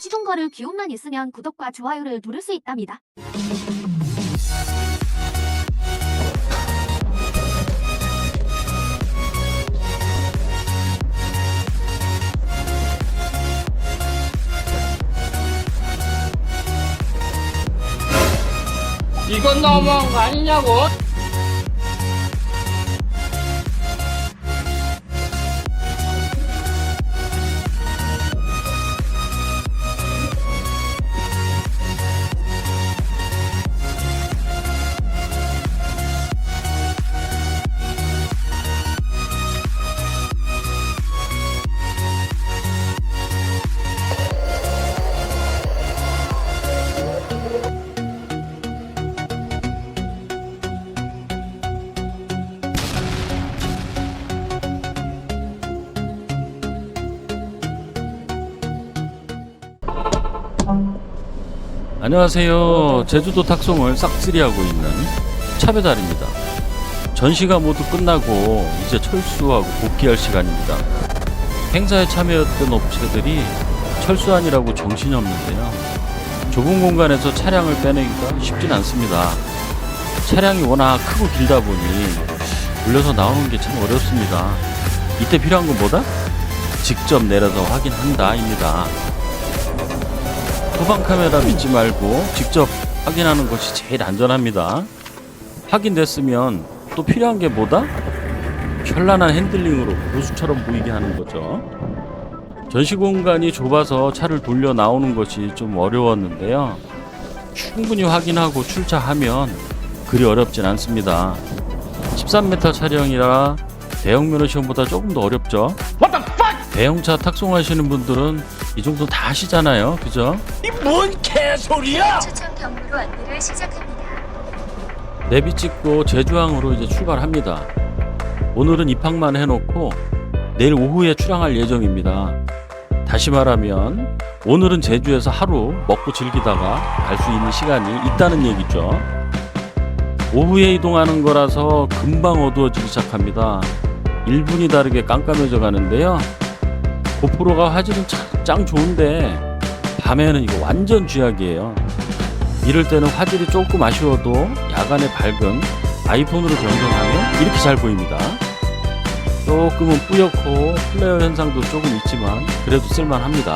시동 거를 기운만 있으면 구독과 좋아요를 누를 수 있답니다. 이건 너무한 거 아니냐고? 안녕하세요. 제주도 탁송을 싹쓸이하고 있는 차배달입니다. 전시가 모두 끝나고 이제 철수하고 복귀할 시간입니다. 행사에 참여했던 업체들이 철수안이라고 정신이 없는데요. 좁은 공간에서 차량을 빼내기가 쉽진 않습니다. 차량이 워낙 크고 길다 보니 물려서 나오는 게 참 어렵습니다. 이때 필요한 건 뭐다? 직접 내려서 확인한다입니다. 후방 카메라 믿지 말고 직접 확인하는 것이 제일 안전합니다. 확인됐으면 또 필요한 게 뭐다? 현란한 핸들링으로 고수처럼 보이게 하는 거죠. 전시 공간이 좁아서 차를 돌려 나오는 것이 좀 어려웠는데요. 충분히 확인하고 출차하면 그리 어렵진 않습니다. 13m 차량이라 대형 면허 시험보다 조금 더 어렵죠. 대형차 탁송하시는 분들은 이 정도 다 하시잖아요. 그죠? 추천 경로로 안내를 시작합니다. 내비 찍고 제주항으로 이제 출발합니다. 오늘은 입항만 해놓고 내일 오후에 출항할 예정입니다. 다시 말하면 오늘은 제주에서 하루 먹고 즐기다가 갈 수 있는 시간이 있다는 얘기죠. 오후에 이동하는 거라서 금방 어두워지기 시작합니다. 1분이 다르게 깜깜해져 가는데요. 고프로가 화질은 참, 짱 좋은데 밤에는 이거 완전 쥐약이에요. 이럴 때는 화질이 조금 아쉬워도 야간에 밝은 아이폰으로 변경하면 이렇게 잘 보입니다. 조금은 뿌옇고 플레어 현상도 조금 있지만 그래도 쓸만합니다.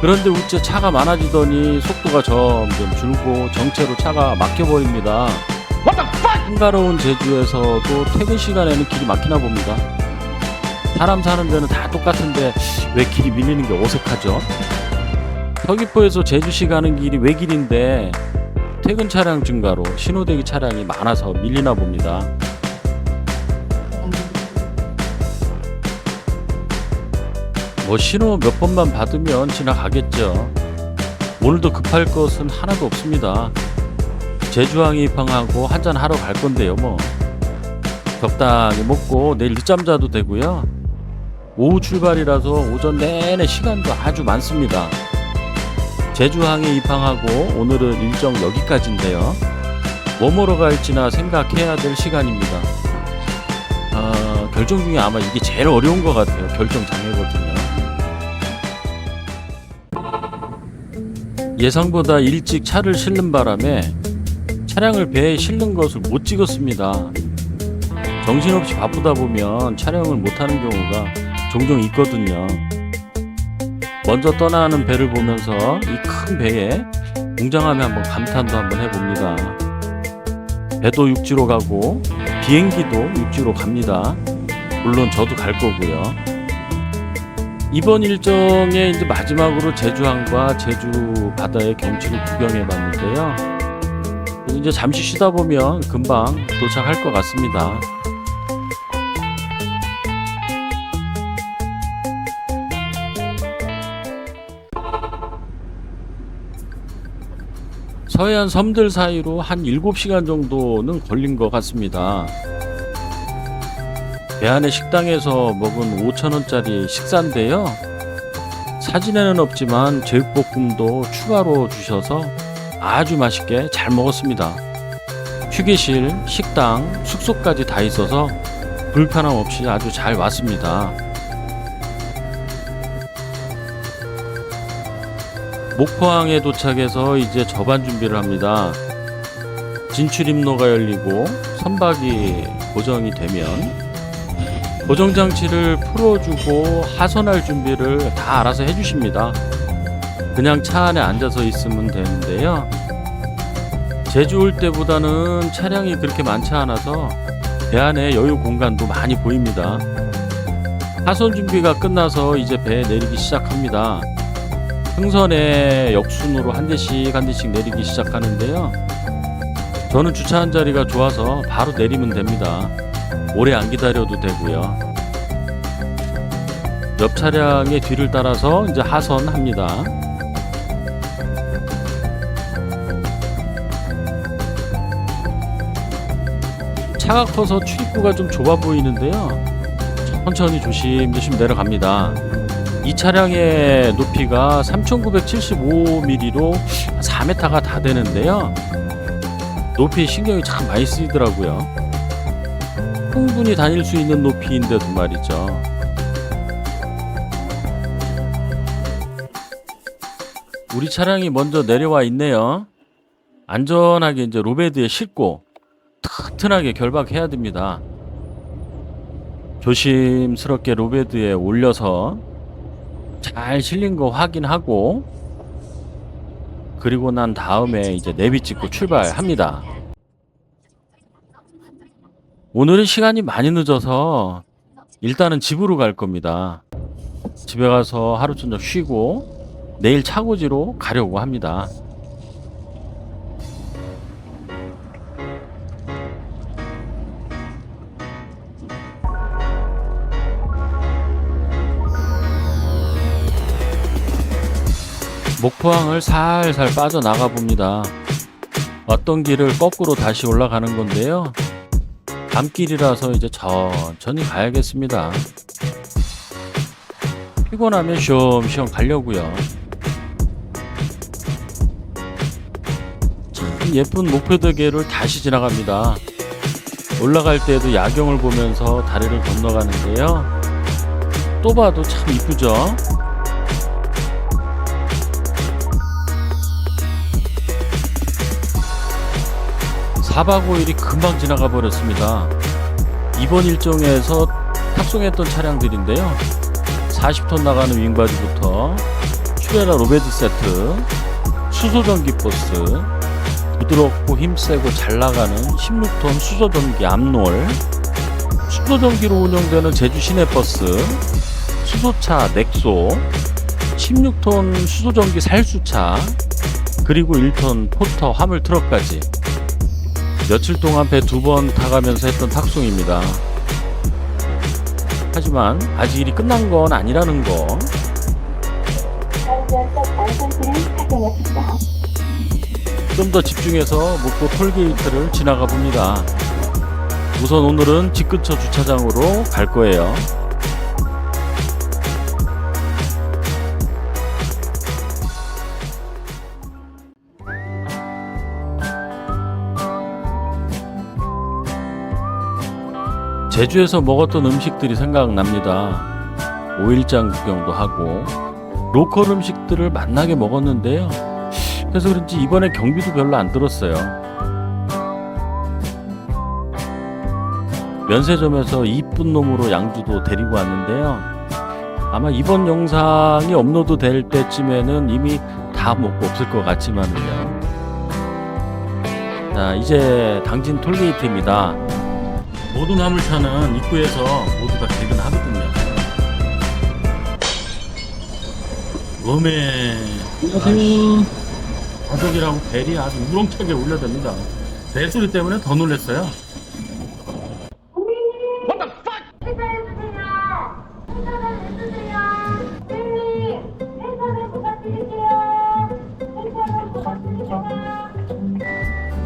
그런데 우째 차가 많아지더니 속도가 점점 줄고 정체로 차가 막혀버립니다. 한가로운 제주에서도 퇴근 시간에는 길이 막히나 봅니다. 사람 사는 데는 다 똑같은데 왜 길이 밀리는 게 어색하죠? 서귀포에서 제주시 가는 길이 외길인데 퇴근 차량 증가로 신호대기 차량이 많아서 밀리나 봅니다. 뭐 신호 몇 번만 받으면 지나가겠죠. 오늘도 급할 것은 하나도 없습니다. 제주항에 입항하고 한잔 하러 갈 건데요, 뭐. 적당히 먹고 내일 늦잠 자도 되고요. 오후 출발이라서 오전 내내 시간도 아주 많습니다. 제주항에 입항하고 오늘은 일정 여기까지인데요. 뭐 먹으러 갈지나 생각해야 될 시간입니다. 아, 결정 중에 아마 이게 제일 어려운 것 같아요. 결정 장애거든요. 예상보다 일찍 차를 실는 바람에 차량을 배에 실는 것을 못 찍었습니다. 정신없이 바쁘다 보면 촬영을 못하는 경우가 종종 있거든요. 먼저 떠나는 배를 보면서 이 큰 배에 웅장함에 한번 감탄도 한번 해봅니다. 배도 육지로 가고 비행기도 육지로 갑니다. 물론 저도 갈 거고요. 이번 일정의 이제 마지막으로 제주항과 제주 바다의 경치를 구경해 봤는데요. 이제 잠시 쉬다 보면 금방 도착할 것 같습니다. 서해안 섬들 사이로 한 7시간 정도는 걸린 것 같습니다. 배 안의 식당에서 먹은 5천원짜리 식사인데요. 사진에는 없지만 제육볶음도 추가로 주셔서 아주 맛있게 잘 먹었습니다. 휴게실, 식당, 숙소까지 다 있어서 불편함 없이 아주 잘 왔습니다. 목포항에 도착해서 이제 접안 준비를 합니다. 진출 입로가 열리고 선박이 고정이 되면 고정 장치를 풀어주고 하선할 준비를 다 알아서 해주십니다. 그냥 차 안에 앉아서 있으면 되는데요. 제주 올 때보다는 차량이 그렇게 많지 않아서 배 안에 여유 공간도 많이 보입니다. 하선 준비가 끝나서 이제 배에 내리기 시작합니다. 흥선에 역순으로 한 대씩 한 대씩 내리기 시작하는데요. 저는 주차한 자리가 좋아서 바로 내리면 됩니다. 오래 안 기다려도 되고요. 옆 차량의 뒤를 따라서 이제 하선합니다. 차가 커서 출입구가 좀 좁아 보이는데요. 천천히 조심조심 내려갑니다. 이 차량의 높이가 3,975mm로 4m가 다 되는데요. 높이에 신경이 참 많이 쓰이더라고요. 충분히 다닐 수 있는 높이인데도 말이죠. 우리 차량이 먼저 내려와 있네요. 안전하게 이제 로베드에 싣고 튼튼하게 결박해야 됩니다. 조심스럽게 로베드에 올려서 잘 실린 거 확인하고 그리고 난 다음에 이제 내비 찍고 출발합니다. 오늘은 시간이 많이 늦어서 일단은 집으로 갈 겁니다. 집에 가서 하루 저녁 쉬고 내일 차고지로 가려고 합니다. 목포항을 살살 빠져나가 봅니다. 왔던 길을 거꾸로 다시 올라가는 건데요. 밤길이라서 이제 천천히 가야겠습니다. 피곤하면 쉬엄쉬엄 가려고요. 참 예쁜 목표대교를 다시 지나갑니다. 올라갈 때에도 야경을 보면서 다리를 건너가는데요. 또 봐도 참 이쁘죠? 사박 5일이 금방 지나가 버렸습니다. 이번 일정에서 탑승했던 차량들인데요. 40톤 나가는 윙바디부터 슈레라 로베드 세트, 수소전기 버스, 부드럽고 힘세고 잘 나가는 16톤 수소전기 암롤, 수소전기로 운영되는 제주 시내버스, 수소차 넥소, 16톤 수소전기 살수차, 그리고 1톤 포터 화물 트럭까지 며칠 동안 배 두 번 타가면서 했던 탁송입니다. 하지만 아직 일이 끝난 건 아니라는 거. 좀 더 집중해서 목포 톨게이트를 지나가 봅니다. 우선 오늘은 집 근처 주차장으로 갈 거예요. 제주에서 먹었던 음식들이 생각납니다. 오일장 구경도 하고 로컬 음식들을 만나게 먹었는데요. 그래서 그런지 이번에 경비도 별로 안 들었어요. 면세점에서 이쁜 놈으로 양주도 데리고 왔는데요. 아마 이번 영상이 업로드 될 때쯤에는 이미 다 먹고 없을 것 같지만요. 자, 이제 당진 톨게이트입니다. 모든 화물차는 입구에서 모두 다 개근하거든요. 웜에 안녕하세요. 바둑이라고 벨이 아주 우렁차게 울려댑니다. 벨 소리 때문에 더 놀랐어요.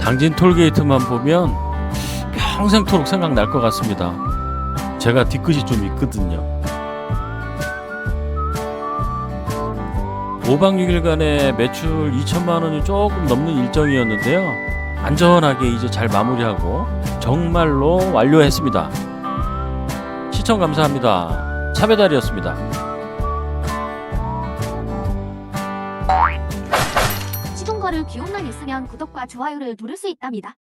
당진 톨게이트만 보면 평생토록 생각날 것 같습니다. 제가 뒤끝이 좀 있거든요. 5박 6일간의 매출 2천만 원이 조금 넘는 일정이었는데요. 안전하게 이제 잘 마무리하고 정말로 완료했습니다. 시청 감사합니다. 차배달이었습니다. 하루 기운만 있으면 구독과 좋아요를 누를 수 있답니다.